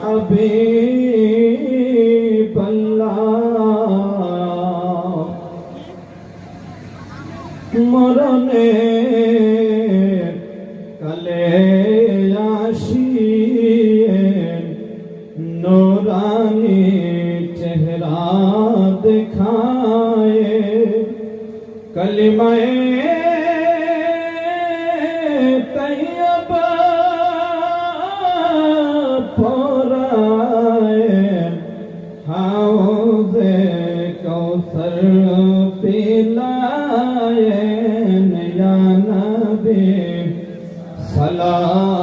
হাবিব মরণে কালে আসিয়ে নোরানি চেহারা দেখায় কলিমায়ে তৈয়বা कौसल तिल नदी सलामले